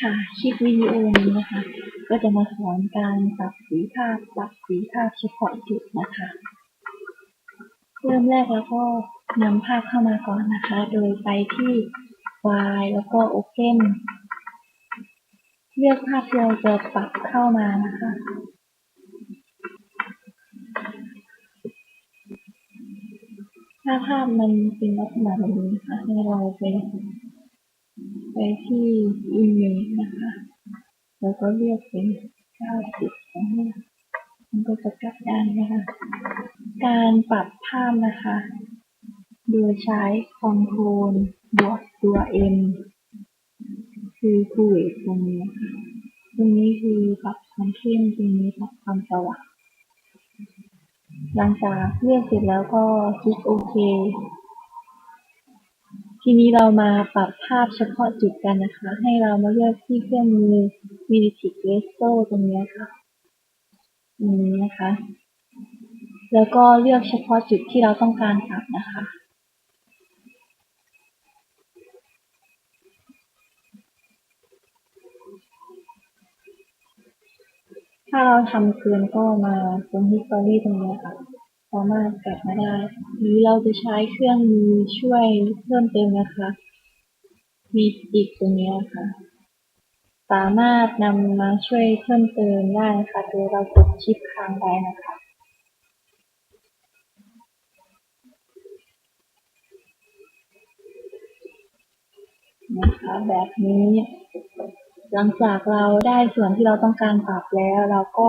ค่ะ คลิปวิดีโอนี้นะคะ ก็จะมาสอนการปรับสีภาพ ปรับสีภาพเฉพาะจุดนะคะ เริ่มแรกแล้วก็นำภาพเข้ามาก่อนนะคะ โดยไปที่ไฟล์แล้วก็ Open เลือกภาพที่เราจะปรับเข้ามานะคะถ้าภาพมันเป็นลักษณะแบบนี้นะคะให้เราไป ไปที่ Image นะคะ แล้วก็เลือกเป็น90ของเรามันก็จะกลับด้านนะคะ การปรับภาพนะคะ โดยใช้ Ctrl บวกตัว M คือคูเวทตรงนี้ตรงนี้คือปรับความเข้มตรงนี้ปรับความสว่างหลังจากเลือกเสร็จแล้วก็คลิกโอเค ทีนี้เรามาปรับภาพเฉพาะจุดกันนะคะ ให้เรามาเลือกที่เครื่องมือ Magnetic Lasso ตรงนี้ค่ะตรงนี้นะคะ แล้วก็เลือกเฉพาะจุดที่เราต้องการปรับนะคะถ้าเราทำเกินก็มาตรง History ตรงนี้ค่ะ สามารถกลับมาได้ หรือเราจะใช้เครื่องมือช่วยเพิ่มเติมนะคะ มีอีกตรงนี้ค่ะสามารถนำมาช่วยเพิ่มเติมได้นะคะโดยเรากดชิปค้างไว้นะคะนะคะแบบนี้ หลังจากเราได้ส่วนที่เราต้องการปรับแล้ว เราก็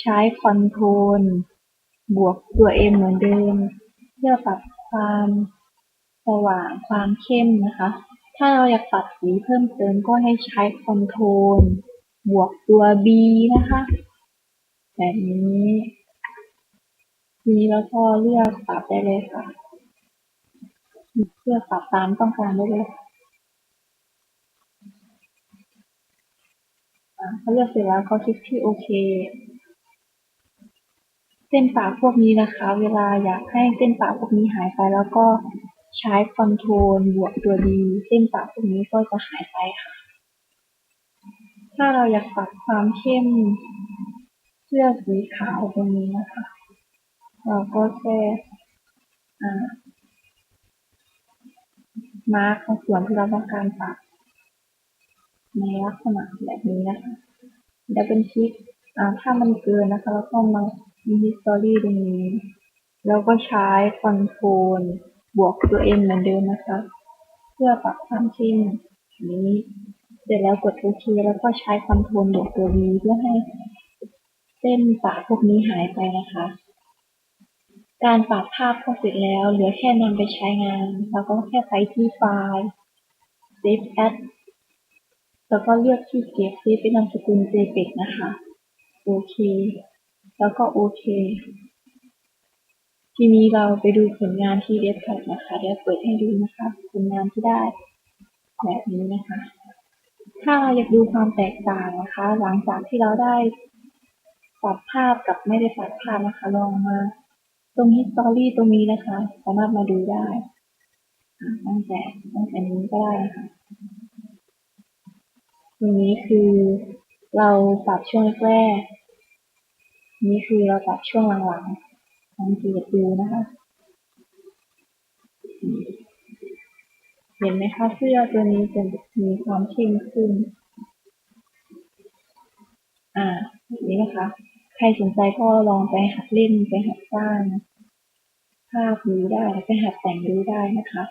ใช้คอนโทรล บวกตัว M เหมือนเดิม เพื่อปรับความสว่างความเข้มนะคะ ถ้าเราอยากปรับสีเพิ่มเติมก็ให้ใช้คอนโทรลบวกตัว B นะคะ แบบนี้ทีนี้เราก็เลือกปรับได้เลยค่ะ เพื่อปรับตามต้องการได้เลยพอเลือกเสร็จแล้วก็คลิกที่โอเค ส้นปากพวกนี้นะคะ เวลาอยากให้เส้นปากพวกนี้หายไป แล้วก็ใช้คอนโทรลบวกตัวดี เส้นปากพวกนี้ก็จะหายไปค่ะ ถ้าเราอยากปรับความเข้มเสื้อสีขาวตรงนี้นะคะ เราก็แค่มาร์คส่วนที่เราต้องการปรับในลักษณะแบบนี้นะคะดับเบิลคลิกถ้ามันเกินนะคะ เราก็มา history ตรงนี้ แล้วก็ใช้คอนโทรลบวกตัว M เหมือนเดิมนะคะ เพื่อปรับความเข้มนี้ เสร็จแล้วกดโอเคแล้วก็ใช้คอนโทรลบวกตัว V เพื่อให้เส้นปะพวกนี้หายไปนะคะ การปรับภาพก็เสร็จแล้ว เหลือแค่นำไปใช้งาน แล้วก็แค่ไปที่ไฟล์ Save as แล้วก็เลือกที่เก็บเซฟเป็นนามสกุล JPEG นะคะ โอเค แล้วก็โอเค ทีนี้เราไปดูผลงานที่เดสก์ท็อปนะคะเดี๋ยวเปิดให้ดูนะคะผลงานที่ได้ แบบนี้นะคะ ถ้าเราอยากดูความแตกต่างนะคะ หลังจากที่เราได้ปรับภาพกับไม่ได้ปรับภาพนะคะ ลองมา ตรง history ตรงนี้นะคะ สามารถมาดูได้ตั้งแต่ตั้งแต่นี้ก็ได้นะคะตรงนี้คือเราปรับช่วงแรก นี่คือเราปรับช่วงหลังๆสังเกตดูนะคะ เห็นไหมคะเสื้อตัวนี้จะมีความเข้มขึ้น อ่าแบบนี้นะคะ ใครสนใจก็ลองไปหัดเล่นไปหัดสร้างภาพดูได้ไปหัดแต่งดูได้นะคะ